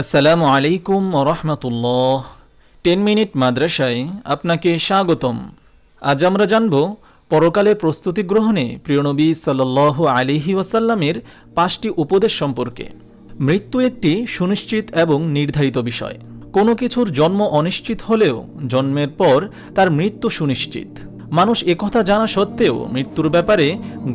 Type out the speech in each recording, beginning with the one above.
আসসালামু আলাইকুম রহমতুল্লাহ। Ten minute মাদ্রাসায় আপনাকে স্বাগতম। আজ আমরা জানব পরকালের প্রস্তুতি গ্রহণে প্রিয়নবী সাল্লাহ আলিহি ওয়াসাল্লামের পাঁচটি উপদেশ সম্পর্কে। মৃত্যু একটি সুনিশ্চিত এবং নির্ধারিত বিষয়। কোনো কিছুর জন্ম অনিশ্চিত হলেও জন্মের পর তার মৃত্যু সুনিশ্চিত। মানুষ একথা জানা সত্ত্বেও মৃত্যুর ব্যাপারে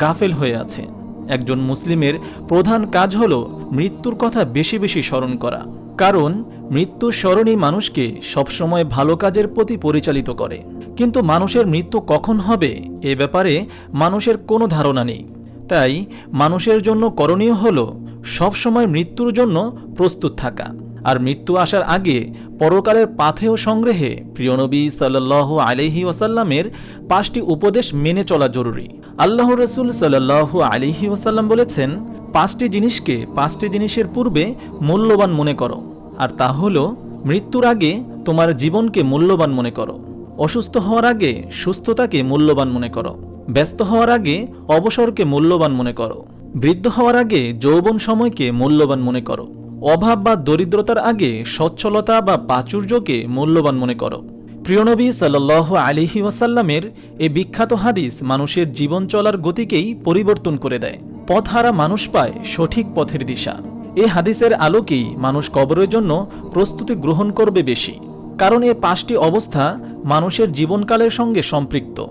গাফেল হয়ে আছে। একজন মুসলিমের প্রধান কাজ হল মৃত্যুর কথা বেশি বেশি স্মরণ করা। কারণ মৃত্যুর স্মরণই মানুষকে সবসময় ভালো কাজের প্রতি পরিচালিত করে। কিন্তু মানুষের মৃত্যু কখন হবে এ ব্যাপারে মানুষের কোনো ধারণা নেই। তাই মানুষের জন্য করণীয় হল সবসময় মৃত্যুর জন্য প্রস্তুত থাকা। আর মৃত্যু আসার আগে পরকালের পাথেয় সংগ্রহে প্রিয়নবী সাল্লাহ আলহি ওসাল্লামের পাঁচটি উপদেশ মেনে চলা জরুরি। আল্লাহ রসুল সাল্লাহ আলহি ওসাল্লাম বলেছেন, পাঁচটি জিনিসকে পাঁচটি জিনিসের পূর্বে মূল্যবান মনে করো, আর তা হল মৃত্যুর আগে তোমার জীবনকে মূল্যবান মনে করো, অসুস্থ হওয়ার আগে সুস্থতাকে মূল্যবান মনে করো, ব্যস্ত হওয়ার আগে অবসরকে মূল্যবান মনে করো, বৃদ্ধ হওয়ার আগে যৌবন সময়কে মূল্যবান মনে করো অভাব বা দরিদ্রতার আগে সচ্ছলতা বা প্রাচুর্যকে মূল্যবান মনে করো। প্রিয়নবী সাল্লাহ আলিহি ওয়াসাল্লামের এ বিখ্যাত হাদিস মানুষের জীবন চলার গতিকেই পরিবর্তন করে দেয়। পথহারা মানুষ পায় সঠিক পথের দিশা। এ হাদিসের আলোকেই মানুষ কবরের জন্য প্রস্তুতি গ্রহণ করবে বেশি। কারণ এ পাঁচটি অবস্থা মানুষের জীবনকালের সঙ্গে সম্পৃক্ত।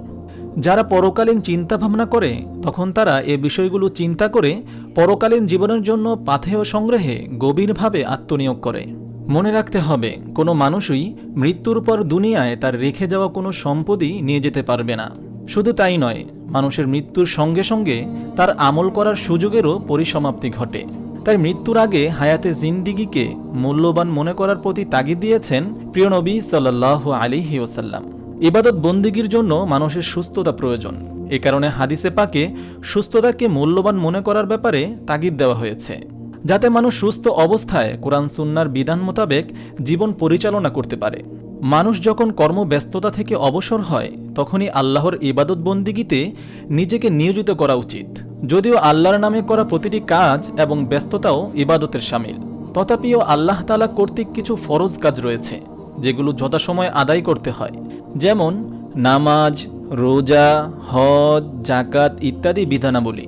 যারা পরকালীন চিন্তা ভাবনা করে, তখন তারা এ বিষয়গুলো চিন্তা করে পরকালীন জীবনের জন্য পাথেয় সংগ্রহে গভীরভাবে আত্মনিয়োগ করে। মনে রাখতে হবে, কোনো মানুষই মৃত্যুর পর দুনিয়ায় তার রেখে যাওয়া কোনো সম্পদই নিয়ে যেতে পারবে না। শুধু তাই নয়, মানুষের মৃত্যুর সঙ্গে সঙ্গে তার আমল করার সুযোগেরও পরিসমাপ্তি ঘটে। তাই মৃত্যুর আগে হায়াতে জিন্দিগিকে মূল্যবান মনে করার প্রতি তাগিদ দিয়েছেন প্রিয়নবী সাল্লাহ আলিহি ওসাল্লাম ইবাদত বন্দিগির জন্য মানুষের সুস্থতা প্রয়োজন। এ কারণে হাদিসে পাকে সুস্থতাকে মূল্যবান মনে করার ব্যাপারে তাগিদ দেওয়া হয়েছে। যাতে মানুষ সুস্থ অবস্থায় কোরআন সুন্নার বিধান মোতাবেক জীবন পরিচালনা করতে পারে। মানুষ যখন কর্মব্যস্ততা থেকে অবসর হয়, তখনই আল্লাহর ইবাদত বন্দিগিতে নিজেকে নিয়োজিত করা উচিত। যদিও আল্লাহর নামে করা প্রতিটি কাজ এবং ব্যস্ততাও ইবাদতের সামিল। তথাপিও আল্লাহ তালা কর্তৃক কিছু ফরজ কাজ রয়েছে, যেগুলো যথাসময় আদায় করতে হয়। যেমন নামাজ, রোজা, হজ জাকাত ইত্যাদি বিধানাবলী।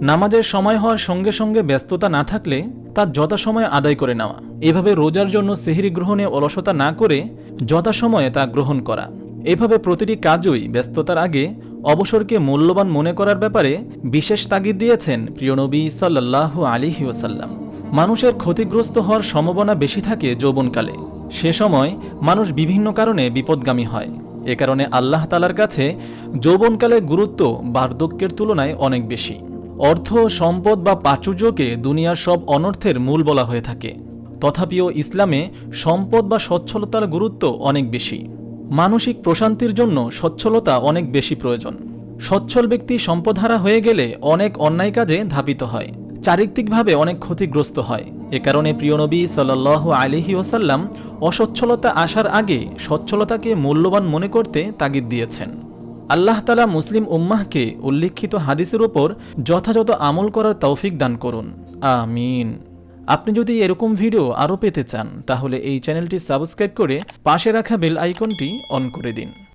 নামাজের সময় হওয়ার সঙ্গে সঙ্গে ব্যস্ততা না থাকলে তার যথাসময়ে আদায় করে নেওয়া। এভাবে রোজার জন্য সেহরি গ্রহণে অলসতা না করে যথাসময়ে তা গ্রহণ করা। এভাবে প্রতিটি কাজই ব্যস্ততার আগে অবসরকে মূল্যবান মনে করার ব্যাপারে বিশেষ তাগিদ দিয়েছেন প্রিয়নবী সাল্লাহ আলিহি ওসাল্লাম মানুষের ক্ষতিগ্রস্ত হওয়ার সম্ভাবনা বেশি থাকে যৌবনকালে। সে সময় মানুষ বিভিন্ন কারণে বিপদগামী হয়। এ কারণে আল্লাহ তালার কাছে যৌবনকালের গুরুত্ব, বার্ধক্যের তুলনায় অনেক বেশি। অর্থ, সম্পদ বা প্রাচুর্যকে দুনিয়ার সব অনর্থের মূল বলা হয়ে থাকে। তথাপিও ইসলামে সম্পদ বা সচ্ছলতার গুরুত্ব অনেক বেশি। মানসিক প্রশান্তির জন্য সচ্ছলতা অনেক বেশি প্রয়োজন। সচ্ছল ব্যক্তি সম্পদহারা হয়ে গেলে অনেক অন্যায় কাজে ধাপিত হয়। চারিত্রিকভাবে অনেক ক্ষতিগ্রস্ত হয়। এ কারণে প্রিয়নবী সাল্লাহ আলিহি ওসাল্লাম অসচ্ছলতা আসার আগে সচ্ছলতাকে মূল্যবান মনে করতে তাগিদ দিয়েছেন। আল্লাহ তালা মুসলিম উম্মাহকে উল্লিখিত হাদিসের ওপর যথাযথ আমল করার তৌফিক দান করুন। আমিন। আপনি যদি এরকম ভিডিও আরও পেতে চান, তাহলে এই চ্যানেলটি সাবস্ক্রাইব করে পাশে রাখা বেল আইকনটি অন করে দিন।